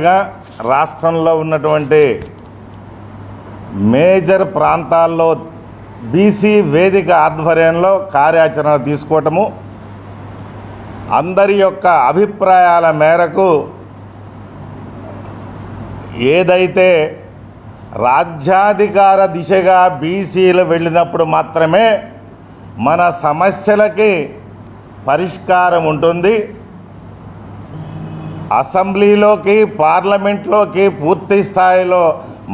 రాష్ట్రంలో ఉన్నటువంటి మేజర్ ప్రాంతాల్లో బీసీ వేదిక ఆధ్వర్యంలో కార్యాచరణ తీసుకోవటము అందరి యొక్క అభిప్రాయాల మేరకు ఏదైతే రాజ్యాధికార దిశగా బీసీలు వెళ్ళినప్పుడు మాత్రమే మన సమస్యలకి పరిష్కారం ఉంటుంది. అసెంబ్లీలోకి పార్లమెంట్లోకి పూర్తి స్థాయిలో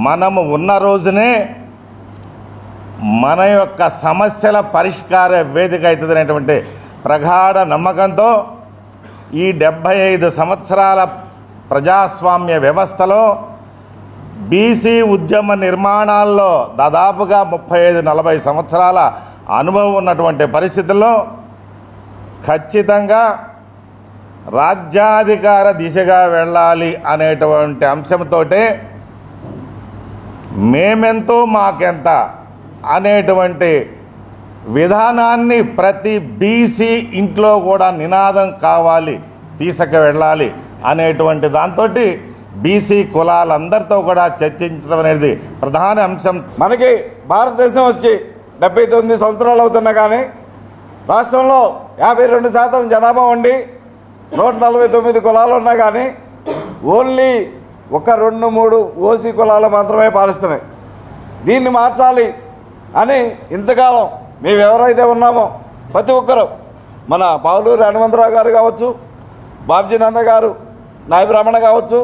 మనము ఉన్న రోజునే మన యొక్క సమస్యల పరిష్కార వేదిక అవుతుంది అనేటువంటి ప్రగాఢ నమ్మకంతో ఈ డెబ్భై ఐదు సంవత్సరాల ప్రజాస్వామ్య వ్యవస్థలో బీసీ ఉద్యమ నిర్మాణాల్లో దాదాపుగా ముప్పై ఐదు నలభై సంవత్సరాల అనుభవం ఉన్నటువంటి పరిస్థితుల్లో ఖచ్చితంగా రాజ్యాధికార దిశగా వెళ్ళాలి అనేటువంటి అంశంతోటే మేమెంతో మాకెంత అనేటువంటి విధానాన్ని ప్రతి బీసీ ఇంట్లో కూడా నినాదం కావాలి తీసుకు వెళ్ళాలి అనేటువంటి దాంతో బీసీ కులాలందరితో కూడా చర్చించడం అనేది ప్రధాన అంశం. మనకి భారతదేశం వచ్చి డెబ్బై తొమ్మిది సంవత్సరాలు అవుతున్నా కానీ రాష్ట్రంలో యాభై రెండు శాతం జనాభా ఉండి నూట నలభై తొమ్మిది కులాలు ఉన్నా కానీ ఓన్లీ ఒక రెండు మూడు ఓసీ కులాలు మాత్రమే పాలిస్తున్నాయి. దీన్ని మార్చాలి అని ఇంతకాలం మేము ఎవరైతే ఉన్నామో ప్రతి ఒక్కరు మన పావులూరి హనుమంతరావు గారు కావచ్చు బాబ్జీ నంద గారు నాయ బ్రాహ్మణ కావచ్చు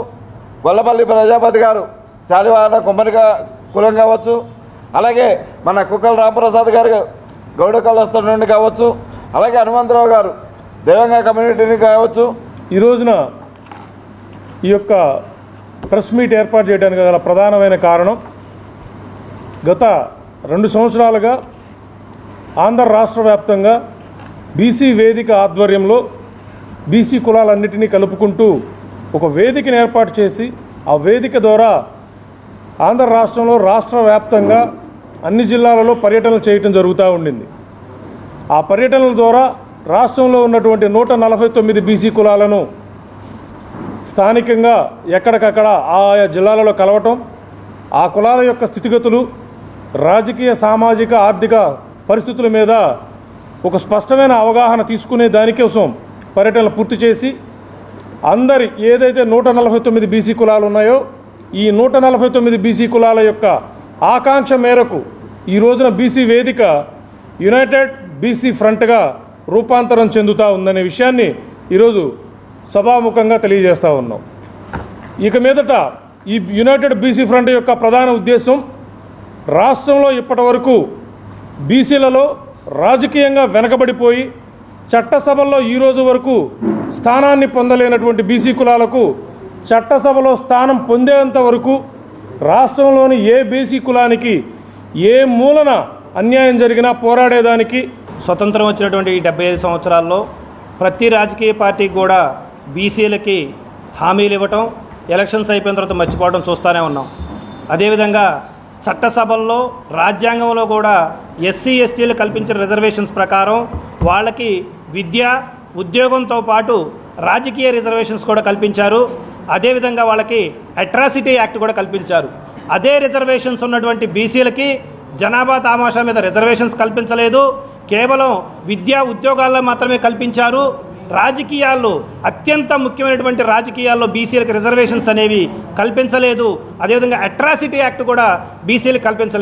గొల్లపల్లి ప్రజాపతి గారు శాలివాడ కుమ్మరిగా కులం కావచ్చు అలాగే మన కుక్కల రామప్రసాద్ గారు గౌడ కళస్థం నుండి కావచ్చు అలాగే హనుమంతరావు గారు దేవంగా కమ్యూనిటీని కావచ్చు ఈ రోజున ఈ యొక్క ప్రెస్ మీట్ ఏర్పాటు చేయడానికి గల ప్రధానమైన కారణం గత రెండు సంవత్సరాలుగా ఆంధ్ర రాష్ట్ర వ్యాప్తంగా బీసీ వేదిక ఆధ్వర్యంలో బీసీ కులాలన్నిటినీ కలుపుకుంటూ ఒక వేదికను ఏర్పాటు చేసి ఆ వేదిక ద్వారా ఆంధ్ర రాష్ట్రంలో రాష్ట్ర వ్యాప్తంగా అన్ని జిల్లాలలో పర్యటనలు చేయటం జరుగుతూ ఉండింది. ఆ పర్యటనల ద్వారా రాష్ట్రంలో ఉన్నటువంటి నూట నలభై తొమ్మిది బీసీ కులాలను స్థానికంగా ఎక్కడికక్కడ ఆయా జిల్లాలలో కలవటం ఆ కులాల యొక్క స్థితిగతులు రాజకీయ సామాజిక ఆర్థిక పరిస్థితుల మీద ఒక స్పష్టమైన అవగాహన తీసుకునే దానికోసం పర్యటనలు పూర్తి చేసి అందరి ఏదైతే నూట నలభై తొమ్మిది బీసీ కులాలు ఉన్నాయో ఈ నూట నలభై తొమ్మిది బీసీ కులాల యొక్క ఆకాంక్ష మేరకు ఈ రోజున బీసీ వేదిక యునైటెడ్ బీసీ ఫ్రంట్గా రూపాంతరం చెందుతూ ఉందనే విషయాన్ని ఈరోజు సభాముఖంగా తెలియజేస్తూ ఉన్నాం. ఇక మీదట ఈ యునైటెడ్ బీసీ ఫ్రంట్ యొక్క ప్రధాన ఉద్దేశం రాష్ట్రంలో ఇప్పటి వరకు బీసీలలో రాజకీయంగా వెనకబడిపోయి చట్టసభల్లో ఈ రోజు వరకు స్థానాన్ని పొందలేనటువంటి బీసీ కులాలకు చట్టసభలో స్థానం పొందేంత వరకు రాష్ట్రంలోని ఏ బీసీ కులానికి ఏ మూలన అన్యాయం జరిగినా పోరాడేదానికి స్వతంత్రం వచ్చినటువంటి ఈ డెబ్బై ఐదు సంవత్సరాల్లో ప్రతి రాజకీయ పార్టీకి కూడా బీసీలకి హామీలు ఇవ్వటం ఎలక్షన్స్ అయిపోయిన తర్వాత మర్చిపోవడం చూస్తూనే ఉన్నాం. అదేవిధంగా చట్టసభల్లో రాజ్యాంగంలో కూడా ఎస్సీ ఎస్టీలు కల్పించిన రిజర్వేషన్స్ ప్రకారం వాళ్ళకి విద్య ఉద్యోగంతో పాటు రాజకీయ రిజర్వేషన్స్ కూడా కల్పించారు. అదేవిధంగా వాళ్ళకి అట్రాసిటీ యాక్ట్ కూడా కల్పించారు. అదే రిజర్వేషన్స్ ఉన్నటువంటి బీసీలకి జనాభా తామాషా మీద రిజర్వేషన్స్ కల్పించలేదు. కేవలం విద్యా ఉద్యోగాల్లో మాత్రమే కల్పించారు. రాజకీయాల్లో అత్యంత ముఖ్యమైనటువంటి రాజకీయాల్లో బీసీలకు రిజర్వేషన్స్ అనేవి కల్పించలేదు. అదేవిధంగా అట్రాసిటీ యాక్ట్ కూడా బీసీలకు కల్పించలేదు.